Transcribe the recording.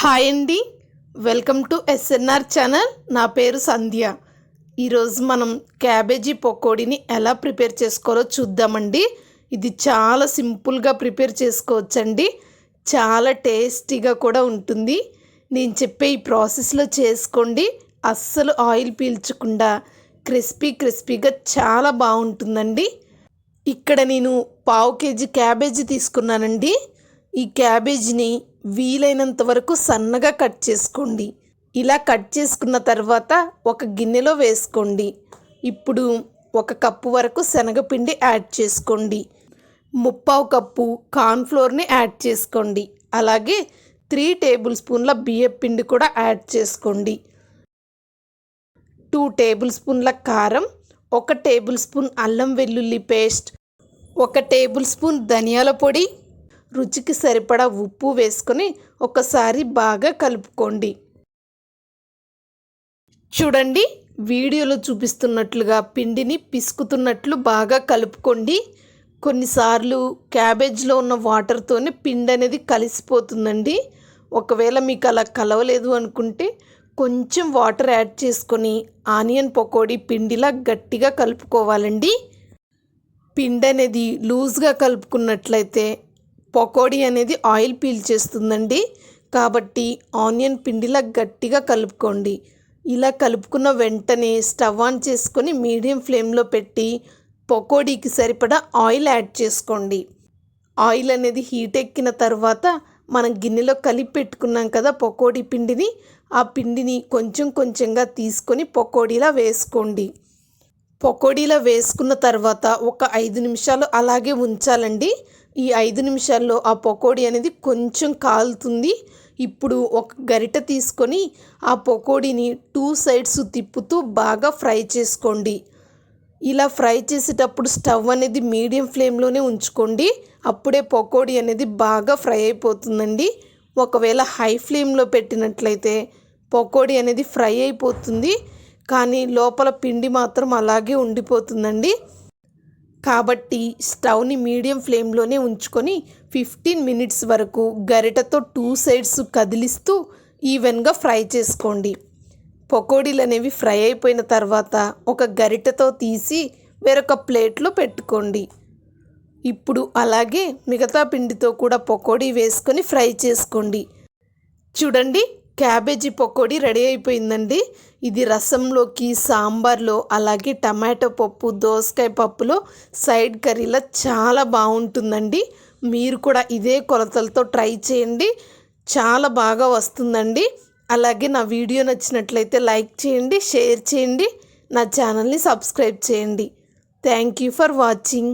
Hi అండి. Welcome to SNR channel. నా పేరు సంధ్య. ఈరోజు మనం క్యాబేజీ పకోడీని ఎలా ప్రిపేర్ చేసుకోవాలో చూద్దామండి. ఇది చాలా సింపుల్గా ప్రిపేర్ చేసుకోవచ్చండి. చాలా టేస్టీగా కూడా ఉంటుంది. నేను చెప్పే ఈ ప్రాసెస్లో చేసుకోండి. అస్సలు ఆయిల్ పీల్చకుండా క్రిస్పీ క్రిస్పీగా చాలా బాగుంటుందండి. ఇక్కడ నేను పావు కేజీ క్యాబేజీ తీసుకున్నానండి. ఈ క్యాబేజీని వీలైనంత వరకు సన్నగా కట్ చేసుకోండి. ఇలా కట్ చేసుకున్న తర్వాత ఒక గిన్నెలో వేసుకోండి. ఇప్పుడు ఒక కప్పు వరకు శనగపిండి యాడ్ చేసుకోండి. ముప్పావు కప్పు కార్న్ఫ్లోర్ని యాడ్ చేసుకోండి. అలాగే త్రీ టేబుల్ స్పూన్ల బియ్యం పిండి కూడా యాడ్ చేసుకోండి. టూ టేబుల్ స్పూన్ల కారం ఒక టేబుల్ స్పూన్ అల్లం వెల్లుల్లి పేస్ట్ ఒక టేబుల్ స్పూన్ ధనియాల పొడి రుచికి సరిపడా ఉప్పు వేసుకొని ఒకసారి బాగా కలుపుకోండి. చూడండి వీడియోలో చూపిస్తున్నట్లుగా పిండిని పిసుకుతున్నట్లు బాగా కలుపుకోండి. కొన్నిసార్లు క్యాబేజ్లో ఉన్న వాటర్తోనే పిండి అనేది కలిసిపోతుందండి. ఒకవేళ మీకు అలా కలవలేదు అనుకుంటే కొంచెం వాటర్ యాడ్ చేసుకొని ఆనియన్ పకోడీ పిండిలా గట్టిగా కలుపుకోవాలండి. పిండి అనేది లూజ్గా కలుపుకున్నట్లయితే పకోడీ అనేది ఆయిల్ పీల్చేస్తుందండి కాబట్టి ఆనియన్ పిండిలా గట్టిగా కలుపుకోండి. ఇలా కలుపుకున్న వెంటనే స్టవ్ ఆన్ చేసుకొని మీడియం ఫ్లేమ్లో పెట్టి పకోడీకి సరిపడా ఆయిల్ యాడ్ చేసుకోండి. ఆయిల్ అనేది హీట్ ఎక్కిన తర్వాత మనం గిన్నెలో కలిపి పెట్టుకున్నాం కదా పకోడీ పిండిని ఆ పిండిని కొంచెం కొంచెంగా తీసుకొని పకోడీలా వేసుకోండి. పకోడీలా వేసుకున్న తర్వాత ఒక ఐదు నిమిషాలు అలాగే ఉంచాలండి. ఈ ఐదు నిమిషాల్లో ఆ పకోడీ అనేది కొంచెం కాలుతుంది. ఇప్పుడు ఒక గరిట తీసుకొని ఆ పకోడీని టూ సైడ్స్ తిప్పుతూ బాగా ఫ్రై చేసుకోండి. ఇలా ఫ్రై చేసేటప్పుడు స్టవ్ అనేది మీడియం ఫ్లేమ్లోనే ఉంచుకోండి. అప్పుడే పకోడీ అనేది బాగా ఫ్రై అయిపోతుందండి. ఒకవేళ హై ఫ్లేమ్లో పెట్టినట్లయితే పకోడీ అనేది ఫ్రై అయిపోతుంది. కానీ లోపల పిండి మాత్రం అలాగే ఉండిపోతుందండి. కాబట్టి స్టవ్ని మీడియం ఫ్లేమ్లోనే ఉంచుకొని ఫిఫ్టీన్ మినిట్స్ వరకు గరిటతో టూ సైడ్స్ కదిలిస్తూ ఈవెన్గా ఫ్రై చేసుకోండి. పకోడీలు అనేవి ఫ్రై అయిపోయిన తర్వాత ఒక గరిటతో తీసి వేరొక ప్లేట్లో పెట్టుకోండి. ఇప్పుడు అలాగే మిగతా పిండితో కూడా పకోడీ వేసుకొని ఫ్రై చేసుకోండి. చూడండి క్యాబేజీ పకోడీ రెడీ అయిపోయిందండి. ఇది రసంలోకి సాంబార్లో అలాగే టమాటో పప్పు దోసకాయ పప్పులో సైడ్ కర్రీలో చాలా బాగుంటుందండి. మీరు కూడా ఇదే కొలతలతో ట్రై చేయండి. చాలా బాగా వస్తుందండి. అలాగే నా వీడియో నచ్చినట్లయితే లైక్ చేయండి షేర్ చేయండి. నా ఛానల్ని సబ్స్క్రైబ్ చేయండి. Thank you for watching.